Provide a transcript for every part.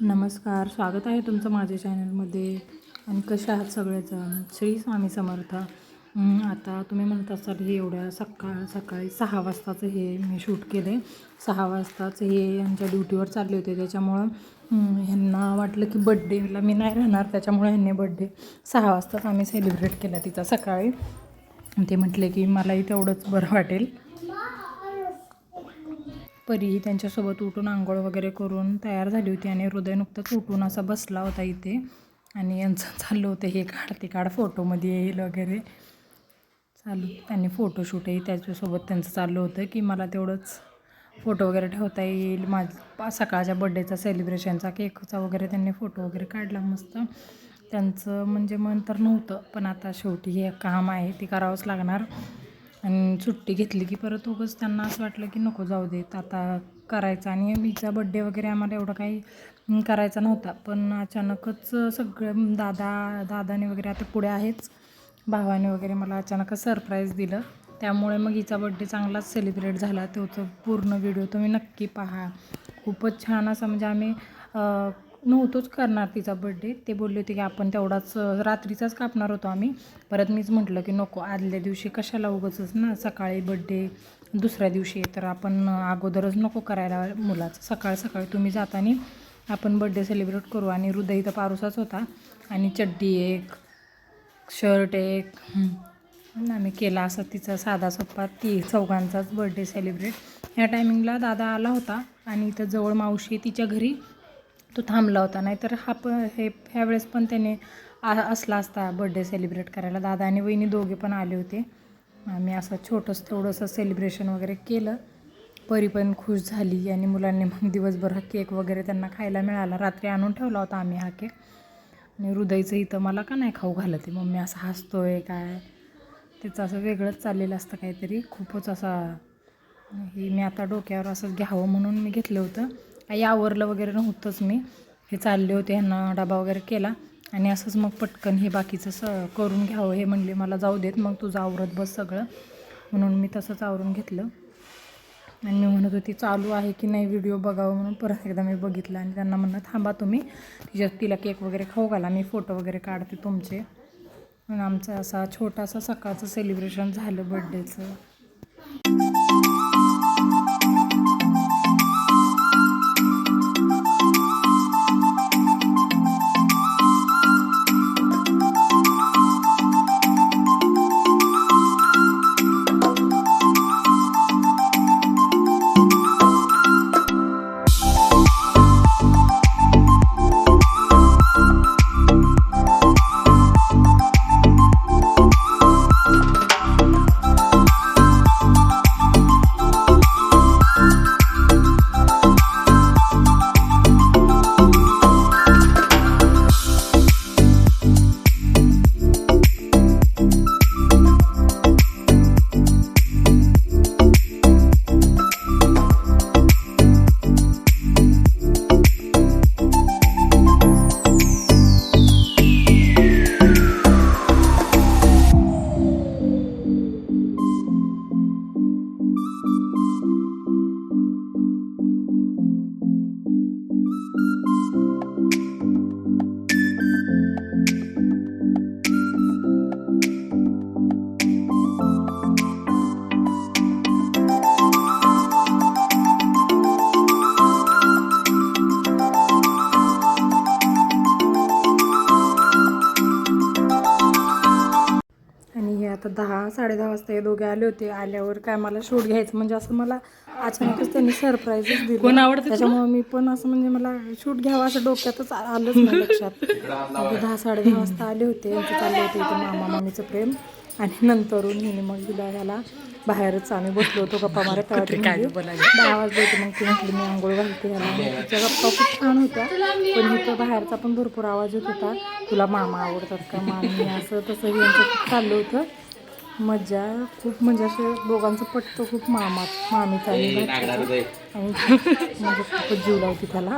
नमस्कार स्वागत आहे तुमचं माझ्या चॅनलमध्ये. आणि कशा आहात सगळेजण? श्री स्वामी समर्थ. आता तुम्ही म्हणत असाल हे एवढ्या सकाळ सकाळी सहा वाजताचं हे मी शूट केले सहा वाजताच हे यांच्या ड्युटीवर चालले होते. त्याच्यामुळं ह्यांना वाटलं की बड्डेला मी नाही राहणार. त्याच्यामुळे ह्यांनी बड्डे सहा वाजताच आम्ही सेलिब्रेट केला तिचा सकाळी. ते म्हटले की मलाही तेवढंच बरं वाटेल. परीही त्यांच्यासोबत उठून आंघोळ वगैरे करून तयार झाली होती आणि हृदय नुकतंच उठून असा बसला होता इथे. आणि यांचं चाललं होतं हे काढ ते काढ फोटोमध्ये येईल वगैरे. चालू त्यांनी फोटोशूटही त्याच्यासोबत त्यांचं चाललं होतं की मला तेवढंच फोटो वगैरे ठेवता येईल. माझ सकाळच्या बड्डेचा सेलिब्रेशनचा केकचा वगैरे त्यांनी फोटो वगैरे काढला मस्त. त्यांचं म्हणजे मन तर नव्हतं पण आता शेवटी हे काम आहे ते करावंच लागणार. आणि सुट्टी घेतली की परत उगंच त्यांना असं वाटलं की नको जाऊ देत आता करायचं. आणि हिचा बड्डे वगैरे आम्हाला एवढं काही करायचा नव्हता. पण अचानकच सगळं दादा दादाने वगैरे आता पुढे आहेच. भावाने वगैरे मला अचानकच सरप्राईज दिलं. त्यामुळे मग हिचा बड्डे चांगलाच सेलिब्रेट झाला. त्याचं पूर्ण व्हिडिओ तुम्ही नक्की पहा. खूपच छान असं म्हणजे आम्ही नव्हतोच करणार तिचा बड्डे ते बोलले होते की आपण तेवढाच रात्रीचाच कापणार होतो आम्ही. परत मीच म्हटलं की नको आदल्या दिवशी कशाला उगाचच ना सकाळी बड्डे दुसऱ्या दिवशी तर आपण अगोदरच नको करायला मुलाचं. सकाळ सकाळी तुम्ही जाताना आपण बड्डे सेलिब्रेट करू. आणि हृदय तर पारुसाच होता. आणि चड्डी एक शर्ट एक आम्ही केला असं तिचा साधा सोप्पा ती चौघांचाच बर्थडे सेलिब्रेट ह्या टायमिंगला दादा आला होता. आणि इथं जवळ मावशी तिच्या घरी तो थांबला होता. नाहीतर हा प हे ह्यावेळेस पण त्याने आ असला असता बर्थडे सेलिब्रेट करायला. दादा आणि वहिनी दोघे पण आले होते. आम्ही असं छोटंसं थोडंसं सेलिब्रेशन वगैरे केलं. परी पण खुश झाली आणि मुलांनी मग दिवसभर हा केक वगैरे त्यांना खायला मिळाला. रात्री आणून ठेवला होता आम्ही हा केक आणि हृदयचं इथं मला का नाही खाऊ घालत? आहे मम्मी असं हसतो आहे काय? त्याचं असं वेगळंच चाललेलं असतं काहीतरी. खूपच असा हे मी आता डोक्यावर असं घ्यावं म्हणून मी घेतलं होतं. काही आवरलं वगैरे नव्हतंच मी. हे चालले होते ह्यांना डबा वगैरे केला. आणि असंच मग पटकन हे बाकीचं स करून घ्यावं हे म्हणले मला जाऊ देत मग तुझं आवरत बस सगळं. म्हणून मी तसंच आवरून घेतलं. आणि मी म्हणत होती चालू आहे की नाही व्हिडिओ बघावं? म्हणून परत एकदा मी बघितलं आणि त्यांना म्हणलं थांबा तुम्ही तिच्यात तिला केक वगैरे खाऊ घाला मी फोटो वगैरे काढते तुमचे. आणि आमचं असा छोटासा सकाळचं सेलिब्रेशन झालं बड्डेचं दहा साडे दहा वाजता हे दोघे आले होते. आल्यावर काय मला शूट घ्यायचं? म्हणजे असं मला अचानकच त्यांनी सरप्राईजच दिलं. त्याच्यामुळे मी पण असं म्हणजे मला शूट घ्यावं असं डोक्यातच आलंच नाही लक्षात. म्हणजे दहा साडे दहा वाजता आले होते. यांचं चाललं होतं इथं मामा मामीचं प्रेम. आणि नंतरून हिने मग दिला ह्याला बाहेरच आम्ही बसलो होतो गप्पा मारत. दहा वाजले होते. मग ती म्हटली मी आंघोळ घालते ह्याला. तिच्या गप्पा खूप छान होत्या. पण इथं बाहेरचा पण भरपूर आवाज येत होता. तुला मामा आवडतात का? मामी? असं तसं यांचं खूप चाललं होतं. मज्जा खूप म्हणजे असं दोघांचं पटतं खूप मामा मामीचा आणि म्हणजे खूपच जीव लावती त्याला.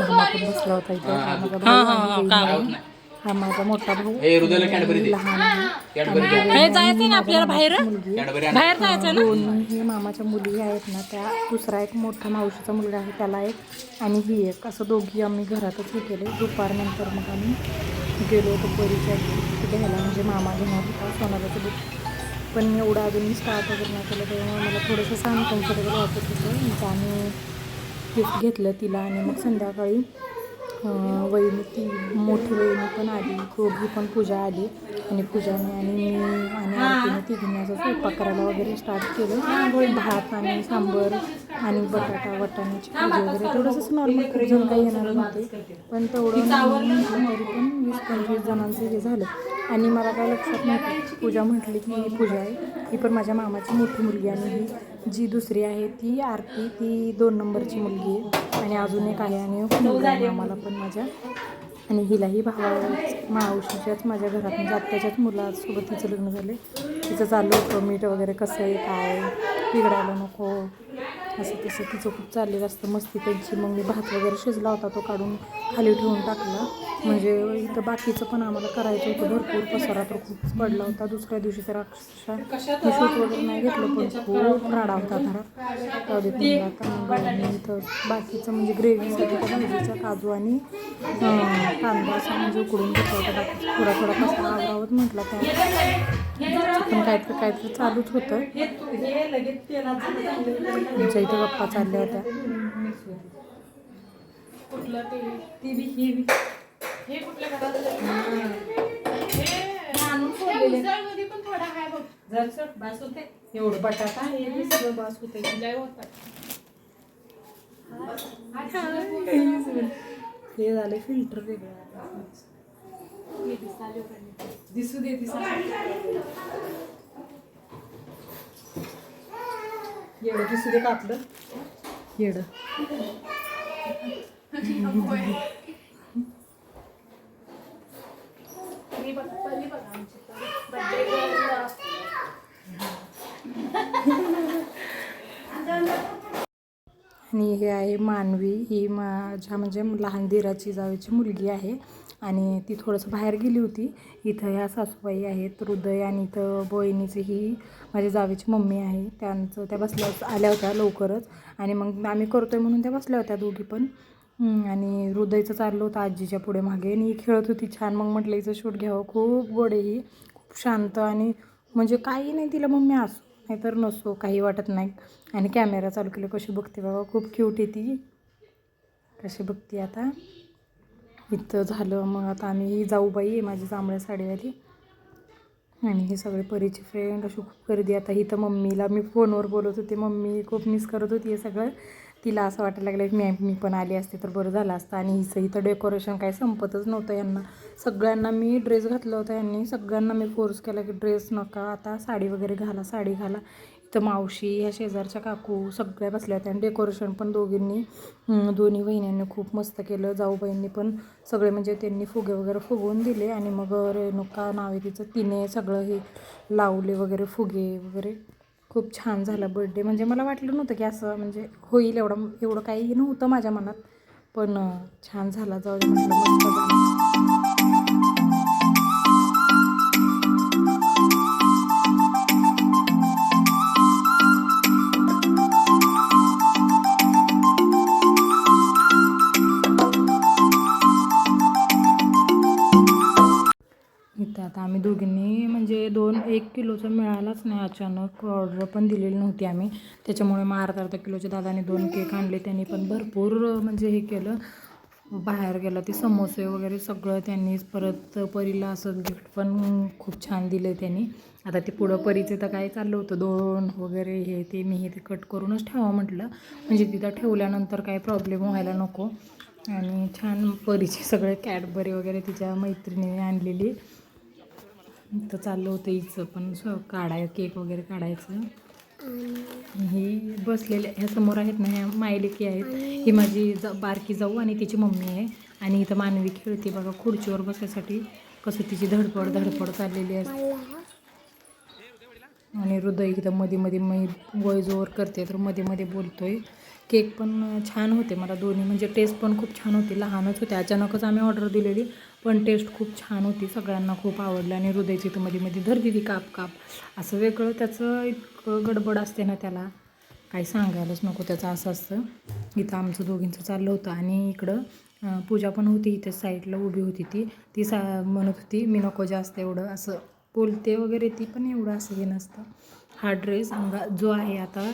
मामा पण बसला होता इथे. हा माझा मोठा भाऊ. लहान आहे. हे आपल्याला बाहेर. बाहेर जायचं दोन्ही मामाच्या मुली आहेत ना त्या दुसरा एक मोठा मावशीचा मुलगा आहे त्याला एक आणि ही एक. असं दोघी आम्ही घरातच हे केले दुपारनंतर मग आम्ही गेलो होतो परीच्या घ्यायला म्हणजे मामा घेणार होता सोनाराचं दूध. पण एवढं अजून स्टार्ट वगैरे नाही केलं त्यामुळे मला थोडंसं अनकम्फर्टेबल वाटत होतं. म्हणजे आणि गिफ्ट घेतलं तिला आणि मग संध्याकाळी वहिनी ती मोठी वहिनी पण आली दोघी पण पूजा आली. आणि पूजाने आणि मी आणि आरतीने तिघींनी असं स्वयंपाक करायला वगैरे स्टार्ट केलं. भात आणि सांबर आणि बटाटा वाटाण्याची भाजी वगैरे. थोडंसं नॉर्मल खूप जण काही येणार नव्हते. पण तेवढं तरी पण वीस पंचवीस जणांचं हे झालं. आणि मला काय लक्षात नव्हतं. पूजा म्हटली की ही पूजा आहे. ही पण माझ्या मामाची मोठी मुलगी आणि ही जी दुसरी आहे ती आरती ती दोन नंबरची मुलगी आहे. आणि अजून एक आहे आणि आम्हाला आहे पण माझ्या. आणि हिलाही भावा मावशीच्याच माझ्या घरात म्हणजे आत्याच्याच मुलासोबत तिचं लग्न झाले तिचं चालू होतं मीठ वगैरे कसं आहे काय बिघडायला नको. असं तसं तिचं खूप चाललेलं असतं. मस्ती त्यांची. मग मी भात वगैरे शिजला होता तो काढून खाली ठेवून टाकला. म्हणजे इथं बाकीचं पण आम्हाला करायचं होतं. भरपूर पसारा तर खूप पडला होता. दुसऱ्या दिवशी तर अक्षरशः मी शूट वगैरे नाही घेतलं पण खूप राडा होता घरात जाऊ आता इथं बाकीचं म्हणजे ग्रेव्हीसाठी त्या भाजीचा काजू आणि कांदा असा म्हणजे उकडून घेतला होता. बाकी थोडा थोडा पसारा आवरावत म्हटला त्या पण काहीतरी काहीतरी चालूच होतं. आमच्या इथे गप्पा चालल्या होत्या. एवढं बटाटा हे सगळं बास होते हे झालं फिल्टर वेगळं. दिसू दे दिसू येडं दिसू दे का आपलं येडं आणि हे आहे मानवी. ही माझ्या म्हणजे लहान दिराची जावेची मुलगी आहे. आणि ती थोडंसं बाहेर गेली होती. इथं ह्या सासूबाई आहेत हृदय आणि इथं बहिणीची ही माझ्या जावेची मम्मी आहे. त्यांचं त्या बसल्या आल्या होत्या लवकरच. आणि मग आम्ही करतोय म्हणून त्या बसल्या होत्या दोघी पण. आणि हृदयचं चाललं होतं आजीच्या पुढे मागे. आणि ही खेळत होती छान. मग म्हटलं हिचं शूट घ्यावं. खूप गोड ही. खूप शांत आणि म्हणजे काही नाही तिला मम्मी असो. नाहीतर नसो. काही वाटत नाही. आणि कॅमेरा चालू केला. कशी बघते बाबा. खूप क्यूट आहे ती. कशी बघते आता. इथं झालं. मग आता आम्ही ही जाऊबाई आहे माझी जांभळ्या साडीवाली. आणि हे सगळे परीचे फ्रेंड अशी खूप गर्दी आता इथं मम्मीला मी फोनवर बोलत होते. मम्मी खूप मिस करत होती हे सगळं. तिला असं वाटायला लागलं की मी मी पण आली असते तर बरं झालं असतं. आणि हिचं इथं डेकोरेशन काही संपतच नव्हतं यांना. सगळ्यांना मी ड्रेस घातला होता यांनी. सगळ्यांना मी फोर्स केला की ड्रेस नका आता साडी वगैरे घाला साडी घाला. तर मावशी ह्या शेजारच्या काकू सगळ्या बसल्या होत्या आणि डेकोरेशन पण दोघींनी दोन्ही बहिणींनी खूप मस्त केलं. जाऊबाईंनी पण सगळे म्हणजे त्यांनी फुगे वगैरे फुगवून दिले आणि मग रेणुका नावे तिचं तिने सगळं हे लावले वगैरे फुगे वगैरे. खूप छान झाला बड्डे म्हणजे मला वाटलं नव्हतं की असं म्हणजे होईल एवढं एवढं काही नव्हतं माझ्या मनात पण छान झाला. जाऊ म्हटलं मस्त झालं. आता आम्ही दोघींनी म्हणजे दोन एक किलोचं मिळालाच नाही अचानक. ऑर्डर पण दिलेली नव्हती आम्ही. त्याच्यामुळे मग अर्धा अर्धा किलोचे दादाने दोन केक आणले. त्यांनी पण भरपूर म्हणजे हे केलं. बाहेर गेलं ते समोसे वगैरे सगळं त्यांनीच परत परीला असं गिफ्ट पण खूप छान दिलं त्यांनी. आता ते पुढं परीचे तर काय चाललं होतं? दोन वगैरे हे ते मी हे ते कट करूनच ठेवा म्हटलं. म्हणजे तिथं ठेवल्यानंतर काय प्रॉब्लेम व्हायला नको. आणि छान परीचे सगळे कॅडबरी वगैरे तिच्या मैत्रिणीने आणलेली. तर चाललं होतं हिचं पण स काढाय केक वगैरे काढायचं. ही बसलेल्या ह्या समोर आहेत ना ह्या मायलेकी आहेत. ही माझी ज बारकी जाऊ आणि तिची मम्मी आहे. आणि इथं मानवी खेळते बघा खुर्चीवर बसायसाठी कसं तिची धडपड धडपड चाललेली असते. आणि हृदय इथं मध्ये मध्ये मी वॉइस ओव्हर करते तर मध्ये मध्ये बोलतोय. केक पण छान होते मला दोन्ही. म्हणजे टेस्ट पण खूप छान होती लहानच होते. अचानकच आम्ही ऑर्डर दिलेली पण टेस्ट खूप छान होती. सगळ्यांना खूप आवडलं आणि हृदयची तर मध्ये मध्ये धर दिली काप काप. असं वेगळं त्याचं इतकं गडबड असते ना त्याला. काही सांगायलाच नको त्याचं असं असतं. इथं आमचं दोघींचं चाललं होतं आणि इकडं पूजा पण होती इथे साईडला उभी होती ती. ती सा म्हणत होती मी नको जास्त एवढं. असं बोलते वगैरे ती पण एवढं असं हे नसतं. हा ड्रेस अंगा जो आहे आता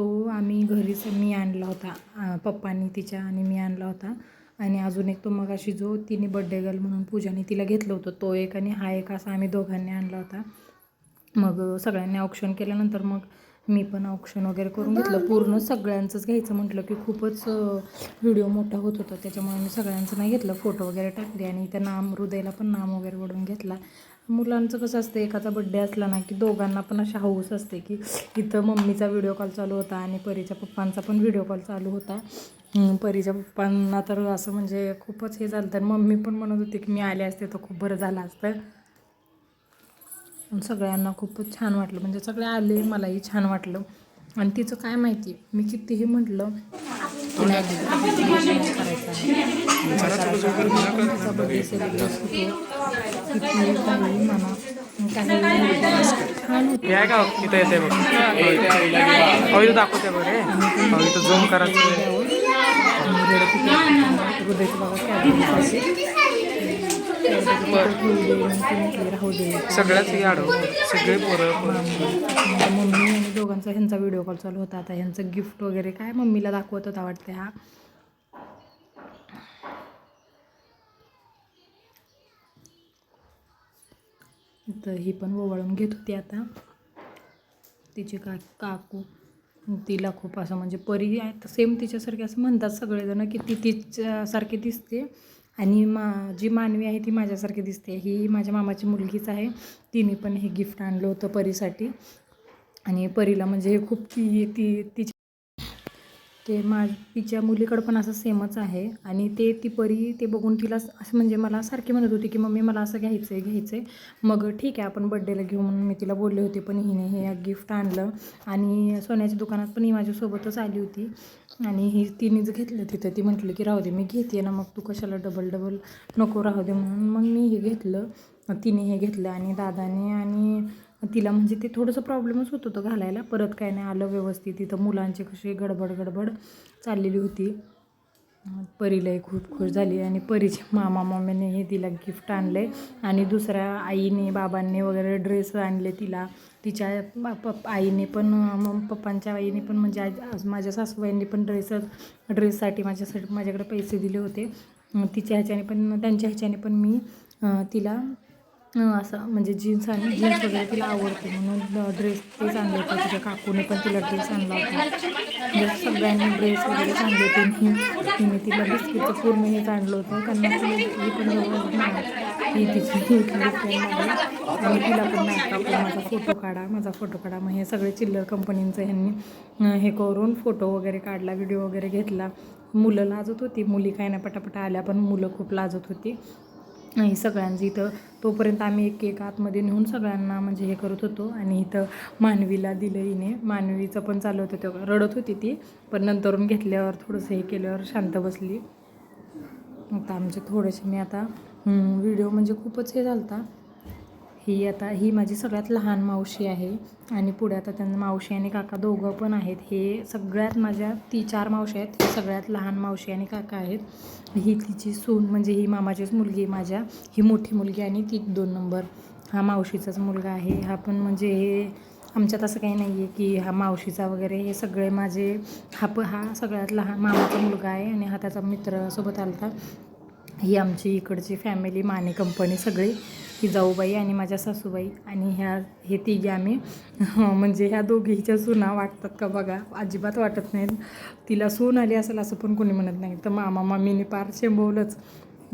तो आम्ही घरीच मी आणला होता. पप्पांनी तिच्या आणि मी आणला होता. आणि अजून एक तो मग अशी जो तिने बड्डे गर्ल म्हणून पूजाने तिला घेतलं होतं तो एक आणि हा एक असा आम्ही दोघांनी आणला होता. मग सगळ्यांनी ऑप्शन केल्यानंतर मग मी पण ऑप्शन वगैरे करून घेतलं. पूर्ण सगळ्यांचंच घ्यायचं म्हटलं की खूपच व्हिडिओ मोठा होत होता. त्याच्यामुळे मी सगळ्यांचं नाही घेतलं. फोटो वगैरे टाकले आणि त्या नाम हृदयला पण नाम वगैरे वडून घेतला. मुलांचं कसं असतं एकाचा बड्डे असला ना की दोघांना पण अशा हौस असते की इथं मम्मीचा व्हिडिओ कॉल चालू होता आणि परीच्या पप्पांचा पण व्हिडिओ कॉल चालू होता. परीच्या पप्पांना तर असं म्हणजे खूपच हे झालं. तर मम्मी पण म्हणत होती की मी आले असते तर खूप बरं झालं असतं. सगळ्यांना खूपच छान वाटलं. म्हणजे सगळे आले मलाही छान वाटलं. आणि तिचं काय माहिती मी कितीही म्हटलं तिला का इथं येते बघ हो दाखवते बघ हवी तर झूम करायचं राहू दे सगळ्याच आडव सगळे पोरं मम्मी दोघांचा ह्यांचा व्हिडिओ कॉल चालू होता. आता ह्यांचं गिफ्ट वगैरे काय मम्मीला दाखवत होता वाटते हा. तर ही पण ओवाळून घेत होती आता. तिची का काकू तिला खूप असं म्हणजे परी आहे सेम तिच्यासारखी असं म्हणतात सगळेजणं की ती तिच्यासारखी दिसते. आणि मा जी मानवी आहे ती माझ्यासारखी दिसते. ही माझ्या मामाची मुलगीच आहे. तिने पण हे गिफ्ट आणलं होतं परीसाठी. आणि परीला म्हणजे हे खूप ती ती तिची ते मा तिच्या मुलीकडं पण असं सेमच आहे. आणि ते ती परी ते बघून तिला असं म्हणजे मला सारखी म्हणत होती की मम्मी मला असं घ्यायचं आहे घ्यायचं आहे मग ठीक आहे आपण बड्डेला घेऊ म्हणून मी तिला बोलले होते पण हिने हे गिफ्ट आणलं. आणि सोन्याच्या दुकानात पण ही माझ्यासोबतच आली होती. आणि ही तिनेच घेतलं तिथं. ती म्हटलं की राहू दे मी घेते ना मग तू कशाला डबल डबल नको राहू दे म्हणून. मग मी हे घेतलं. तिने हे घेतलं आणि दादाने आणि तिला म्हणजे ते थोडंसं प्रॉब्लेमच होत होतं घालायला. परत काय नाही आलं व्यवस्थित. तिथं मुलांची कशी गडबड गडबड चाललेली होती. परीलाही खूप खुश झाली आणि परीच्या मामा मम्मीने हे तिला गिफ्ट आणले आणि दुसऱ्या आईने बाबांनी वगैरे ड्रेस आणले तिला. तिच्या पप आईने पण मग पप्पांच्या आईने पण म्हणजे आज आज माझ्या सासूबाईंनी पण ड्रेस ड्रेससाठी माझ्यासाठी माझ्याकडे पैसे दिले होते. तिच्या ह्याच्याने पण त्यांच्या ह्याच्याने पण मी तिला असं. म्हणजे जीन्स आणि जीन्स वगैरे तिला आवडते म्हणून ड्रेस ते चांगले होते. तिच्या काकूने पण तिला ड्रेस आणला होता. जर सगळ्यांनी ड्रेस वगैरे चांगले होते. मी तिने तिला बिस्किटचं पूर्ण हेच आणलं होतं. त्यांना ती पण ही तिची आणि तिला पण नाही माझा फोटो काढा माझा फोटो काढा. मग हे सगळे चिल्लर कंपनींचं ह्यांनी हे करून फोटो वगैरे काढला व्हिडिओ वगैरे घेतला. मुलं लाजत होती. मुली काय नाही पटापटा आल्या पण मुलं खूप लाजत होती. आणि सगळ्यांचं इथं. तोपर्यंत आम्ही एक केक आतमध्ये नेऊन सगळ्यांना म्हणजे हे करत होतो. आणि इथं मानवीला दिलं हिने. मानवीचं पण चालू होतं. तेव्हा रडत होती ती. पण नंतरून घेतल्यावर थोडंसं हे केल्यावर शांत बसली. आता आमचे थोडेसे मी आता व्हिडिओ म्हणजे खूपच हे झाला होता ही आता ही माझी सगळ्यात लहान मावशी आहे आणि पुढे आता त्यांना मावशी आणि काका दोघं पण आहेत. हे सगळ्यात माझ्या ती चार मावशी आहेत हे सगळ्यात लहान मावशी आणि काका आहेत. ही तिची सून म्हणजे ही मामाचीच मुलगी माझ्या ही मोठी मुलगी आणि ती दोन नंबर. हा मावशीचाच मुलगा आहे. हा पण म्हणजे हे आमच्यात असं काही नाही आहे की हा मावशीचा वगैरे हे सगळे माझे हा प हा सगळ्यात लहान मामाचा मुलगा आहे आणि हा त्याचा मित्र सोबत आला ही आमची इकडची फॅमिली माने कंपनी सगळी. ही जाऊबाई आणि माझ्या सासूबाई आणि ह्या हे तिघी आम्ही. म्हणजे ह्या दोघीच्या सुना वाटतात का बघा? अजिबात वाटत नाहीत. तिला सून आली असेल असं पण कोणी म्हणत नाही. तर मामा मामीने पार शेंबवलंच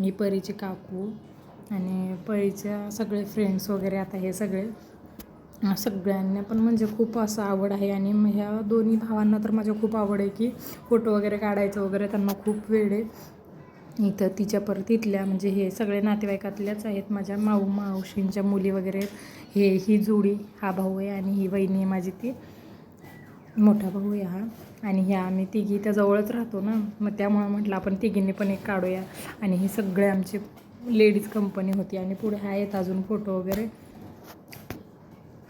ही परीचे काकू आणि परीच्या सगळे फ्रेंड्स वगैरे आता हे सगळे. सगळ्यांना पण म्हणजे खूप असं आवड आहे आणि मग ह्या दोन्ही भावांना तर माझ्या खूप आवड आहे की फोटो वगैरे काढायचं वगैरे त्यांना खूप वेळ आहे. इथं तिच्या परत इथल्या म्हणजे हे सगळे नातेवाईकातल्याच आहेत. माझ्या माऊ मावशींच्या मुली वगैरे हे ही जोडी हा भाऊ आहे आणि ही वहिनी आहे माझी ती. मोठा भाऊ आहे हा. आणि ह्या आम्ही तिघी त्या जवळच राहतो ना. मग त्यामुळं म्हटलं आपण तिघींनी पण एक काढूया. आणि ही सगळे आमची लेडीज कंपनी होती आणि पुढे आहेत अजून फोटो वगैरे.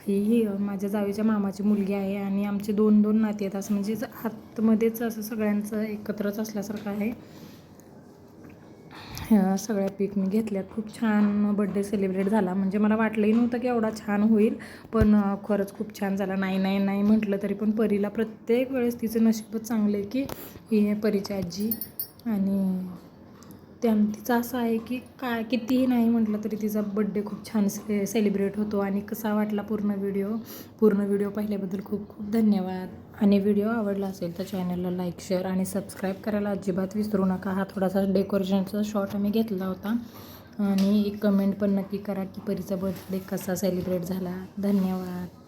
ही ही माझ्या जावेच्या मामाची मुलगी आहे आणि आमचे दोन दोन नाती आहेत. असं म्हणजे आतमध्येच असं सगळ्यांचं एकत्रच असल्यासारखं आहे. ह्या सगळ्या पीक मी घेतल्यात. खूप छान बड्डे सेलिब्रेट झाला. म्हणजे मला वाटलंही नव्हतं की एवढा छान होईल पण खरंच खूप छान झाला. नाही नाही नाही म्हटलं तरी पण परीला प्रत्येक वेळेस तिचं नशीबच चांगलं आहे की ही आहे परीची आजी. आणि त्या तिचं असं आहे की काय कितीही नाही म्हटलं तरी तिचा बड्डे खूप छान से सेलिब्रेट होतो. आणि कसा वाटला पूर्ण व्हिडिओ पूर्ण व्हिडिओ पाहिल्याबद्दल खूप खूप धन्यवाद. आणि व्हिडिओ आवडला असेल तर चॅनलला लाईक शेअर आणि सबस्क्राईब करायला अजिबात विसरू नका. हा थोडासा डेकोरेशनचा शॉट आम्ही घेतला होता. आणि एक कमेंट पण नक्की करा की परीचा बर्थडे कसा सेलिब्रेट झाला. धन्यवाद.